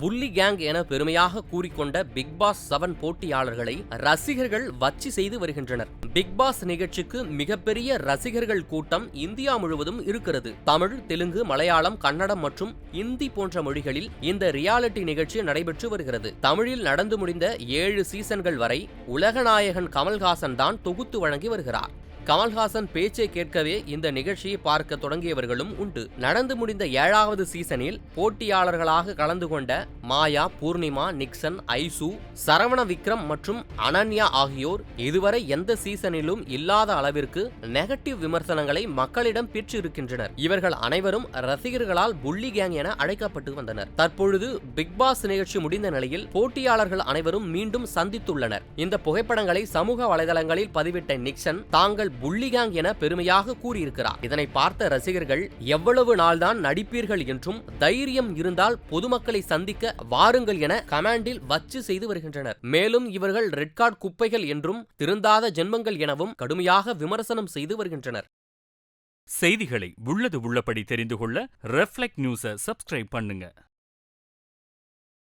புள்ளி கேங் என பெருமையாக கூறிக்கொண்ட பிக் பாஸ் செவன் போட்டியாளர்களை ரசிகர்கள் வச்சு செய்து வருகின்றனர். பிக் பாஸ் நிகழ்ச்சிக்கு மிகப்பெரிய ரசிகர்கள் கூட்டம் இந்தியா முழுவதும் இருக்கிறது. தமிழ் தெலுங்கு மலையாளம் கன்னடம் மற்றும் இந்தி போன்ற மொழிகளில் இந்த ரியாலிட்டி நிகழ்ச்சி நடைபெற்று வருகிறது. தமிழில் நடந்து முடிந்த ஏழு சீசன்கள் வரை உலகநாயகன் கமல்ஹாசன் தான் தொகுத்து வழங்கி வருகிறார். கமல்ஹாசன் பேச்சை கேட்கவே இந்த நிகழ்ச்சியை பார்க்க தொடங்கியவர்களும் உண்டு. நடந்து முடிந்த ஏழாவது சீசனில் போட்டியாளர்களாக கலந்து கொண்ட மாயா பூர்ணிமா நிக்சன் ஐசு சரவண விக்ரம் மற்றும் அனன்யா ஆகியோர் இதுவரை எந்த சீசனிலும் இல்லாத அளவிற்கு நெகட்டிவ் விமர்சனங்களை மக்களிடம் பெற்றிருக்கின்றனர். இவர்கள் அனைவரும் ரசிகர்களால் புள்ளி கேங் என அழைக்கப்பட்டு வந்தனர். தற்பொழுது பிக் பாஸ் நிகழ்ச்சி முடிந்த நிலையில் போட்டியாளர்கள் அனைவரும் மீண்டும் சந்தித்துள்ளனர். இந்த புகைப்படங்களை சமூக வலைதளங்களில் பதிவிட்ட நிக்சன் தாங்கள் புள்ளிகாங் என பெருமையாக கூறியிருக்கிறார். இதனை பார்த்த ரசிகர்கள் எவ்வளவு நாள்தான் நடிப்பீர்கள் என்றும் தைரியம் இருந்தால் பொதுமக்களை சந்திக்க வாருங்கள் என கமாண்டில் வச்சு செய்து வருகின்றனர். மேலும் இவர்கள் ரெட் கார்டு குப்பைகள் என்றும் திருந்தாத ஜென்மங்கள் எனவும் கடுமையாக விமர்சனம் செய்து வருகின்றனர். செய்திகளை உள்ளது உள்ளபடி தெரிந்து கொள்ள ரெஃப்ளெக்ட் நியூஸை சப்ஸ்கிரைப் பண்ணுங்க.